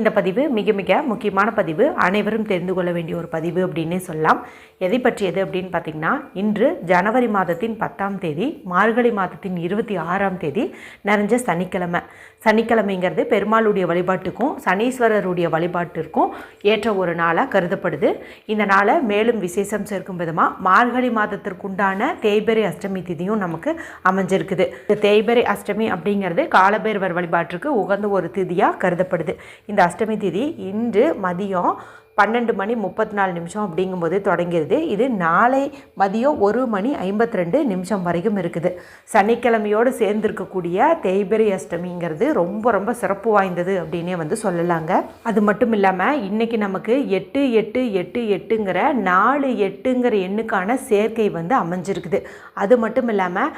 இந்த பதிவு மிக மிக முக்கியமான பதிவு. அனைவரும் தெரிந்து கொள்ள வேண்டிய ஒரு பதிவு அப்படின்னே சொல்லலாம். எதை பற்றியது அப்படின்னு பார்த்திங்கன்னா இன்று ஜனவரி மாதத்தின் பத்தாம் தேதி மார்கழி மாதத்தின் இருபத்தி ஆறாம் தேதி நிறைஞ்ச சனிக்கிழமை. சனிக்கிழமைங்கிறது பெருமாளுடைய வழிபாட்டுக்கும் சனீஸ்வரருடைய வழிபாட்டிற்கும் ஏற்ற ஒரு நாளாக கருதப்படுது. இந்த நாளை மேலும் விசேஷம் சேர்க்கும் விதமாக மார்கழி மாதத்திற்குண்டான தேய்பிரை அஷ்டமி திதியும் நமக்கு அமைஞ்சிருக்குது. இந்த தேய்பிரை அஷ்டமி அப்படிங்கிறது காலபேர்வர் வழிபாட்டிற்கு உகந்த ஒரு திதியாக கருதப்படுது. இந்த அஷ்டமி திதி இன்று மதியம் பன்னெண்டு மணி முப்பத்தி நாலு நிமிஷம் அப்படிங்கும்போது தொடங்கிடுது இது நாளை மதியம் ஒரு மணி ஐம்பத்தி ரெண்டு நிமிஷம் வரைக்கும் இருக்குது. சனிக்கிழமையோடு சேர்ந்துருக்கக்கூடிய தேய்பிரை அஷ்டமிங்கிறது ரொம்ப ரொம்ப சிறப்பு வாய்ந்தது அப்படின்னே வந்து சொல்லலாங்க. அது மட்டும் இல்லாமல் இன்றைக்கி நமக்கு எட்டு எட்டு எட்டு எட்டுங்கிற நாலு எட்டுங்கிற எண்ணுக்கான சேர்க்கை வந்து அமைஞ்சிருக்குது. அது மட்டும் இல்லாமல்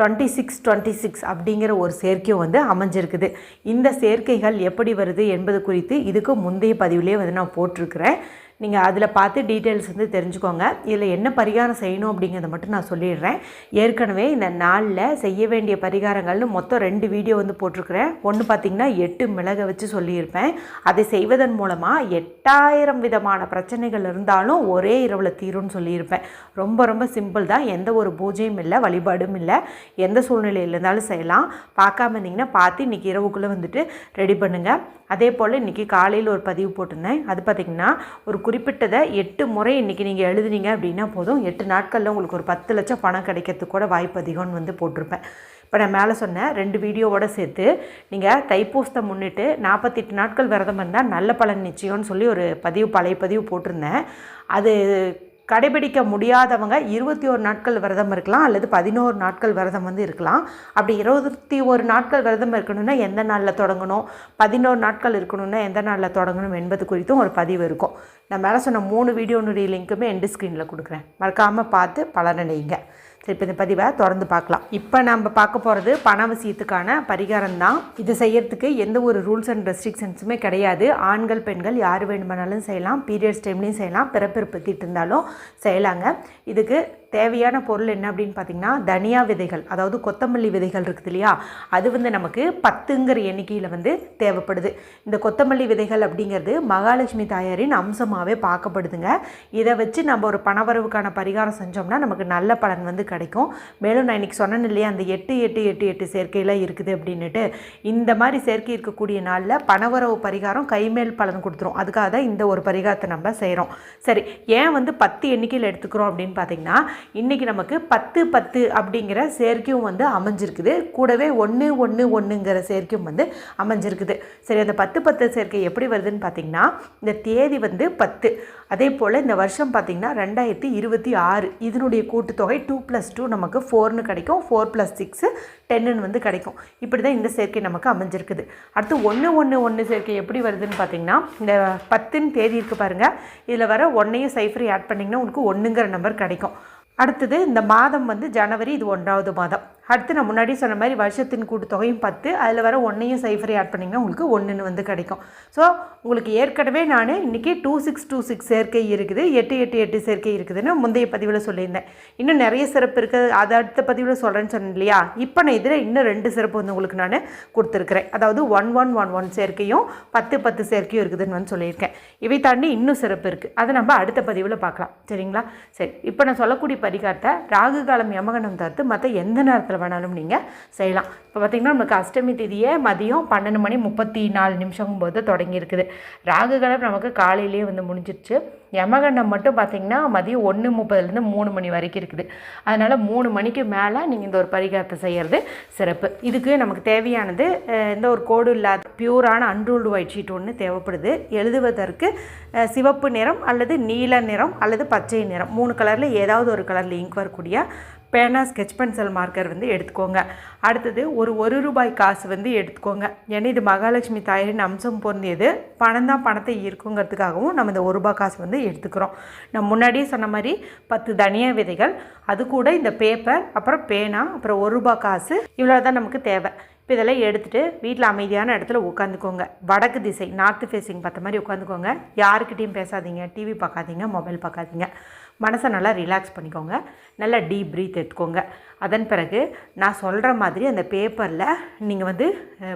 டுவெண்ட்டி சிக்ஸ் டுவெண்ட்டி சிக்ஸ் அப்படிங்கிற ஒரு சேர்க்கையும் வந்து அமைஞ்சிருக்குது. இந்த சேர்க்கைகள் எப்படி வருது என்பது குறித்து இதுக்கு முந்தைய பதிவிலே வந்து நான் போட்டிருக்கிறேன். நீங்கள் அதில் பார்த்து டீட்டெயில்ஸ் வந்து தெரிஞ்சுக்கோங்க. இதில் என்ன பரிகாரம் செய்யணும் அப்படிங்கிறத மட்டும் நான் சொல்லிடுறேன். ஏற்கனவே இந்த நாளில் செய்ய வேண்டிய பரிகாரங்கள்னு மொத்தம் ரெண்டு வீடியோ வந்து போட்டிருக்கிறேன். ஒன்று பார்த்திங்கன்னா எட்டு மிளகை வச்சு சொல்லியிருப்பேன். அதை செய்வதன் மூலமாக எட்டாயிரம் விதமான பிரச்சனைகள் இருந்தாலும் ஒரே இரவில் தீரும்னு சொல்லியிருப்பேன். ரொம்ப ரொம்ப சிம்பிள் தான். எந்த ஒரு பூஜையும் இல்லை வழிபாடும் இல்லை. எந்த சூழ்நிலையில் இருந்தாலும் செய்யலாம். பார்க்காம இருந்தீங்கன்னா பார்த்து இன்றைக்கி இரவுக்குள்ளே வந்துட்டு ரெடி பண்ணுங்கள் அதே போல் இன்றைக்கி காலையில் ஒரு பதிவு போட்டிருந்தேன். அது பார்த்திங்கன்னா ஒரு குறிப்பிட்டதை எட்டு முறை இன்றைக்கி நீங்கள் எழுதுனீங்க அப்படின்னா போதும். எட்டு நாட்களில் உங்களுக்கு ஒரு பத்து லட்சம் பணம் கிடைக்கிறதுக்கு கூட வாய்ப்பு அதிகம்னு வந்து போட்டிருப்பேன். இப்போ நான் மேலே சொன்னேன் ரெண்டு வீடியோவோட சேர்த்து நீங்கள் தைப்பூசத்தை முன்னிட்டு நாற்பத்தெட்டு நாட்கள் விரதம் இருந்தால் நல்ல பலன் நிச்சயம்னு சொல்லி ஒரு பதிவு பழைய பதிவு போட்டிருந்தேன். அது கடைபிடிக்க முடியாதவங்க இருபத்தி ஒரு நாட்கள் விரதம் இருக்கலாம் அல்லது பதினோரு நாட்கள் விரதம் வந்து இருக்கலாம். அப்படி இருபத்தி ஒரு நாட்கள் விரதம் இருக்கணும்னா எந்த நாளில் தொடங்கணும்? பதினோரு நாட்கள் இருக்கணும்னா எந்த நாளில் தொடங்கணும் என்பது குறித்தும் ஒரு பதிவு இருக்கும். நான் மேலே சொன்ன மூணு வீடியோனுடைய லிங்க்குமே எண்டு ஸ்க்ரீனில் கொடுக்குறேன். மறக்காமல் பார்த்து பலனடைங்க சரி இப்போ இந்த பதிவை தொடர்ந்து பார்க்கலாம். இப்போ நம்ம பார்க்க போகிறது பண விஷயத்துக்கான பரிகாரம் தான். இது செய்யறதுக்கு எந்த ஒரு ரூல்ஸ் அண்ட் ரெஸ்ட்ரிக்ஷன்ஸுமே கிடையாது. ஆண்கள் பெண்கள் யார் வேணுமானாலும் செய்யலாம். பீரியட்ஸ் டைம்லேயும் செய்யலாம். பிறப்பிறப்பத்திட்டு இருந்தாலும் செய்யலாங்க. இதுக்கு தேவையான பொருள் என்ன அப்படின்னு பார்த்தீங்கன்னா தனியா விதைகள். அதாவது கொத்தமல்லி விதைகள் இருக்குது இல்லையா? அது வந்து நமக்கு பத்துங்கிற எண்ணிக்கையில் வந்து தேவைப்படுது. இந்த கொத்தமல்லி விதைகள் அப்படிங்கிறது மகாலட்சுமி தாயாரின் அம்சமாகவே பார்க்கப்படுதுங்க. இதை வச்சு நம்ம ஒரு பணவரவுக்கான பரிகாரம் செஞ்சோம்னா நமக்கு நல்ல பலன் வந்து கிடைக்கும். மேலும் நான் இன்றைக்கி சொன்னேன் இல்லையா அந்த எட்டு எட்டு எட்டு எட்டு சேர்க்கையில் இருக்குது அப்படின்னுட்டு. இந்த மாதிரி சேர்க்கை இருக்கக்கூடிய நாளில் பணவரவு பரிகாரம் கைமேல் பலன் கொடுத்துரும். அதுக்காக தான் இந்த ஒரு பரிகாரத்தை நம்ம செய்கிறோம் சரி ஏன் வந்து பத்து எண்ணிக்கையில் எடுத்துக்கிறோம் அப்படின்னு பார்த்தீங்கன்னா இன்றைக்கி நமக்கு பத்து பத்து அப்படிங்கிற சேர்க்கையும் வந்து அமைஞ்சிருக்குது. கூடவே ஒன்று ஒன்று ஒன்றுங்கிற சேர்க்கையும் வந்து அமைஞ்சிருக்குது. சரி அந்த பத்து பத்து சேர்க்கை எப்படி வருதுன்னு பார்த்தீங்கன்னா இந்த தேதி வந்து பத்து. அதே போல் இந்த வருஷம் பார்த்திங்கன்னா ரெண்டாயிரத்தி இருபத்தி ஆறு. இதனுடைய கூட்டுத்தொகை டூ ப்ளஸ் டூ நமக்கு ஃபோர்னு கிடைக்கும். ஃபோர் ப்ளஸ் சிக்ஸு டென்னுன்னு வந்து கிடைக்கும். இப்படி தான் இந்த சேர்க்கை நமக்கு அமைஞ்சிருக்குது. அடுத்து ஒன்று ஒன்று ஒன்று சேர்க்கை எப்படி வருதுன்னு பார்த்தீங்கன்னா இந்த பத்துன்னு தேதி இருக்குது பாருங்கள் இதில் வர ஒன்றையும் சைஃபரை ஆட் பண்ணிங்கன்னா உங்களுக்கு ஒன்றுங்கிற நம்பர் கிடைக்கும். அடுத்தது இந்த மாதம் வந்து ஜனவரி இது ஒன்றாவது மாதம். அடுத்து நான் முன்னாடி சொன்ன மாதிரி வருஷத்தின் கூட்டுத்தொகையும் பத்து அதில் வர ஒன்றையும் சைஃபரை ஆட் பண்ணிங்கன்னா உங்களுக்கு ஒன்றுன்னு வந்து கிடைக்கும். ஸோ உங்களுக்கு ஏற்கனவே நான் இன்றைக்கி டூ சிக்ஸ் டூ சிக்ஸ் சேர்க்கை இருக்குது எட்டு எட்டு எட்டு சேர்க்கை இருக்குதுன்னு முந்தைய பதிவில் சொல்லியிருந்தேன். இன்னும் நிறைய சிறப்பு இருக்குது அதை அடுத்த பதிவில் சொல்கிறேன்னு சொன்னேன் இல்லையா? இப்போ நான் இதில் இன்னும் ரெண்டு சிறப்பு வந்து உங்களுக்கு நான் கொடுத்துருக்குறேன். அதாவது ஒன் ஒன் ஒன் ஒன் சேர்க்கையும் பத்து பத்து சேர்க்கையும் இருக்குதுன்னு வந்து சொல்லியிருக்கேன். இவை தாண்டி இன்னும் சிறப்பு இருக்குது அதை நம்ம அடுத்த பதிவில் பார்க்கலாம். சரிங்களா? சரி இப்போ நான் சொல்லக்கூடிய பரிகாரத்தை ராகு காலம் யமகனம் தவிர்த்து மற்ற எந்த நேரத்தில் வேணாலும் நீங்கள் செய்யலாம். இப்போ பார்த்திங்கன்னா நமக்கு அஷ்டமி திதியை மதியம் பன்னெண்டு மணி முப்பத்தி நாலு நிமிஷங்கும் போது தொடங்கியிருக்குது. ராகுகலம் நமக்கு காலையிலேயே வந்து முடிஞ்சிருச்சு. யமகண்டம் மட்டும் பார்த்திங்கன்னா மதியம் ஒன்று முப்பதுலேருந்து மூணு மணி வரைக்கும் இருக்குது. அதனால் மூணு மணிக்கு மேலே நீங்கள் இந்த ஒரு பரிகாரத்தை செய்கிறது சிறப்பு. இதுக்கு நமக்கு தேவையானது எந்த ஒரு கோடு இல்லாத பியூரான அன்ரூல்டு ஒயிட் ஷீட் ஒன்று தேவைப்படுது. எழுதுவதற்கு சிவப்பு நிறம் அல்லது நீல நிறம் அல்லது பச்சை நிறம். மூணு கலரில் ஏதாவது ஒரு கலரில் இங்க் வரக்கூடிய பேனா ஸ்கெச் பென்சில் மார்க்கர் வந்து எடுத்துக்கோங்க. அடுத்தது ஒரு ஒரு ரூபாய் காசு வந்து எடுத்துக்கோங்க. ஏன்னா இது மகாலட்சுமி தாயாரின் அம்சம் பொருந்தியது. பணம் தான் பணத்தை ஈர்க்குங்கிறதுக்காகவும் நம்ம இந்த ஒரு ரூபாய் காசு வந்து எடுத்துக்கிறோம். நான் முன்னாடியே சொன்ன மாதிரி பத்து தனியா விதைகள் அது கூட இந்த பேப்பர் அப்புறம் பேனா அப்புறம் ஒரு ரூபாய் காசு இவ்வளோ தான் நமக்கு தேவை. இப்போ இதெல்லாம் எடுத்துகிட்டு வீட்டில் அமைதியான இடத்துல உட்காந்துக்கோங்க. வடக்கு திசை நார்த்து ஃபேஸிங் பார்த்த மாதிரி உட்காந்துக்கோங்க. யாருக்கிட்டேயும் பேசாதீங்க டிவி பார்க்காதீங்க மொபைல் பார்க்காதீங்க. மனசை நல்லா ரிலாக்ஸ் பண்ணிக்கோங்க. நல்லா டீப் ப்ரீத் எடுத்துக்கோங்க. அதன் பிறகு நான் சொல்கிற மாதிரி அந்த பேப்பரில் நீங்கள் வந்து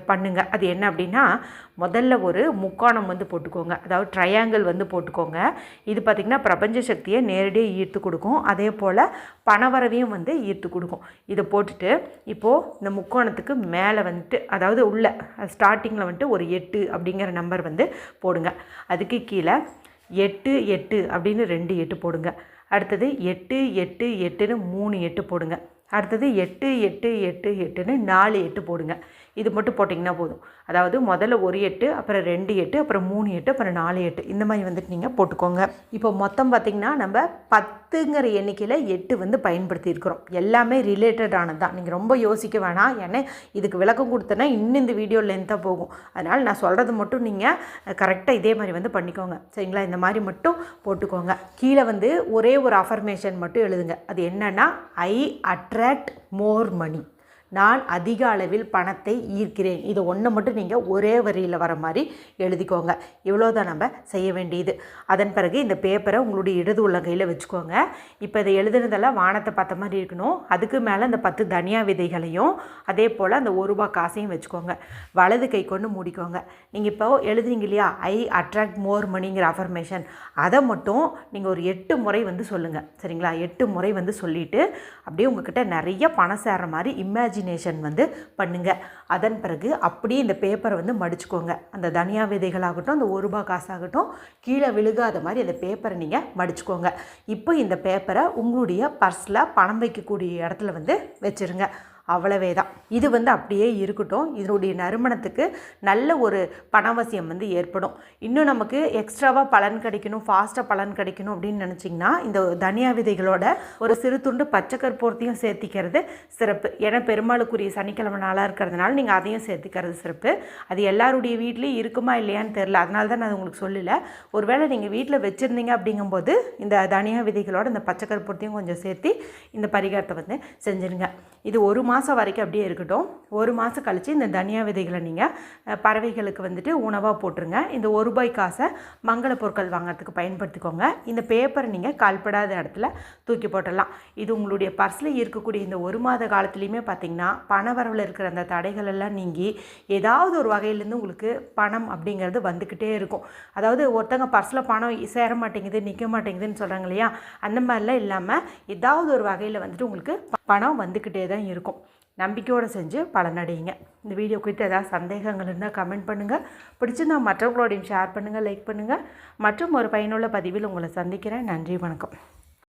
பண்ணுங்கள் பண்ணுங்க. அது என்ன அப்படின்னா முதல்ல ஒரு முக்கோணம் வந்து போட்டுக்கோங்க. அதாவது ட்ரையாங்கிள் வந்து போட்டுக்கோங்க. இது பார்த்திங்கன்னா பிரபஞ்ச சக்தியை நேரடியாக ஈர்த்து கொடுக்கும். அதே போல் பணவரவையும் வந்து ஈர்த்து கொடுக்கும். இதை போட்டுட்டு இப்போது இந்த முக்கோணத்துக்கு மேலே வந்துட்டு அதாவது உள்ள ஸ்டார்டிங்கில் வந்துட்டு ஒரு எட்டு அப்படிங்கிற நம்பர் வந்து போடுங்க. அதுக்கு கீழே எட்டு எட்டு அப்படின்னு ரெண்டு எட்டு போடுங்க. அடுத்தது எட்டு எட்டு எட்டுன்னு மூணு எட்டு போடுங்க. அடுத்தது எட்டு எட்டு எட்டு எட்டுன்னு நாலு எட்டு போடுங்க. இது மட்டும் போட்டிங்கன்னா போதும். அதாவது முதல்ல ஒரு எட்டு அப்புறம் ரெண்டு எட்டு அப்புறம் மூணு எட்டு அப்புறம் நாலு எட்டு. இந்த மாதிரி வந்துட்டு நீங்கள் போட்டுக்கோங்க. இப்போ மொத்தம் பார்த்திங்கன்னா நம்ம பத்துங்கிற எண்ணிக்கையில் எட்டு வந்து பயன்படுத்தியிருக்கிறோம் எல்லாமே ரிலேட்டடானது தான் நீங்கள் ரொம்ப யோசிக்க வேணாம். ஏன்னா இதுக்கு விளக்கம் கொடுத்தனா இன்னும் இந்த வீடியோ லென்த்தாக போகும். அதனால் நான் சொல்கிறது மட்டும் நீங்கள் கரெக்டாக இதே மாதிரி வந்து பண்ணிக்கோங்க. சரிங்களா? இந்த மாதிரி மட்டும் போட்டுக்கோங்க. கீழே வந்து ஒரே ஒரு அஃபர்மேஷன் மட்டும் எழுதுங்க. அது என்னென்னா ஐ அட் அட்ராக்ட் மோர் மணி நான் அதிக அளவில் பணத்தை ஈர்க்கிறேன். இது ஒன்று மட்டும் நீங்கள் ஒரே வரியில் வர மாதிரி எழுதிக்கோங்க. இவ்வளோதான் நம்ம செய்ய வேண்டியது. அதன் பிறகு இந்த பேப்பரை உங்களுடைய இடது உள்ளங்கையில் வச்சுக்கோங்க. இப்போ இதை எழுதுனதெல்லாம் வானத்தை பார்த்த மாதிரி இருக்கணும். அதுக்கு மேலே அந்த பத்து தனியா விதைகளையும் அதே போல் அந்த ஒரு ரூபா காசையும் வச்சுக்கோங்க. வலது கை கொண்டு மூடிக்கோங்க. நீங்கள் இப்போ எழுதுறீங்க இல்லையா? ஐ அட்ராக்ட் மோர் மணிங்கிற அஃபர்மேஷன் அதை மட்டும் நீங்கள் ஒரு எட்டு முறை வந்து சொல்லுங்கள் சரிங்களா? எட்டு முறை வந்து சொல்லிவிட்டு அப்படியே உங்ககிட்ட நிறைய பணம் சேர்ற மாதிரி இமேஜினேஷன் வந்து பண்ணுங்கள் அதன் பிறகு அப்படியே இந்த பேப்பரை வந்து மடிச்சுக்கோங்க. அந்த தனியா விதைகளாகட்டும் அந்த ஒரு ரூபாய் காசாகட்டும் கீழே விழுகாத மாதிரி அந்த பேப்பரை நீங்கள் மடிச்சுக்கோங்க. இப்போ இந்த பேப்பரை உங்களுடைய பர்ஸில் பணம் வைக்கக்கூடிய இடத்துல வந்து வச்சுருங்க. அவ்வளவே தான் இது வந்து அப்படியே இருக்கட்டும். இதனுடைய நறுமணத்துக்கு நல்ல ஒரு பணவசியம் வந்து ஏற்படும். இன்னும் நமக்கு எக்ஸ்ட்ராவாக பலன் கிடைக்கணும் ஃபாஸ்ட்டாக பலன் கிடைக்கணும் அப்படின்னு நினச்சிங்கன்னா இந்த தனியா விதைகளோட ஒரு சிறு துண்டு பச்சை கற்பூரத்தையும் சேர்த்திக்கிறது சிறப்பு. ஏன்னா பெருமாளுக்குரிய சனிக்கிழமை நாளாக இருக்கிறதுனால நீங்கள் அதையும் சேர்த்துக்கிறது சிறப்பு. அது எல்லாருடைய வீட்லேயும் இருக்குமா இல்லையான்னு தெரில அதனால தான் நான் உங்களுக்கு சொல்லலை. ஒருவேளை நீங்கள் வீட்டில் வச்சுருந்தீங்க அப்படிங்கும்போது இந்த தனியா விதைகளோட இந்த பச்சை கற்பூரத்தையும் கொஞ்சம் சேர்த்து இந்த பரிகாரத்தை வந்து செஞ்சுருங்க. இது ஒரு மாதம் வரைக்கும் அப்படியே இருக்கட்டும். ஒரு மாதம் கழித்து இந்த தனியா விதைகளை நீங்கள் பறவைகளுக்கு வந்துட்டு உணவாக போட்டுருங்க. இந்த ஒரு ரூபாய் காசை மங்கள பொருட்கள் வாங்குறதுக்கு பயன்படுத்திக்கோங்க. இந்த பேப்பரை நீங்கள் கால்படாத இடத்துல தூக்கி போட்டுடலாம். இது உங்களுடைய பர்ஸில் இருக்கக்கூடிய இந்த ஒரு மாத காலத்துலேயுமே பார்த்தீங்கன்னா பண வரவில் இருக்கிற அந்த தடைகள் எல்லாம் நீங்கி ஏதாவது ஒரு வகையிலேருந்து உங்களுக்கு பணம் அப்படிங்கிறது வந்துக்கிட்டே இருக்கும். அதாவது ஒருத்தங்க பர்ஸில் பணம் சேர மாட்டேங்குது நிற்க மாட்டேங்குதுன்னு சொல்கிறாங்க இல்லையா? அந்த மாதிரிலாம் இல்லாமல் ஏதாவது ஒரு வகையில் வந்துட்டு உங்களுக்கு பணம் வந்துக்கிட்டே தான் இருக்கும். நம்பிக்கையோடு செஞ்சு பலனடையுங்க இந்த வீடியோ குறித்து ஏதாவது சந்தேகங்கள் இருந்தால் கமெண்ட் பண்ணுங்கள் பிடிச்சிருந்தா மற்றவங்களோடையும் ஷேர் பண்ணுங்கள் லைக் பண்ணுங்கள் மற்றும் ஒரு பயனுள்ள பதிவில் உங்களை சந்திக்கிறேன். நன்றி வணக்கம்.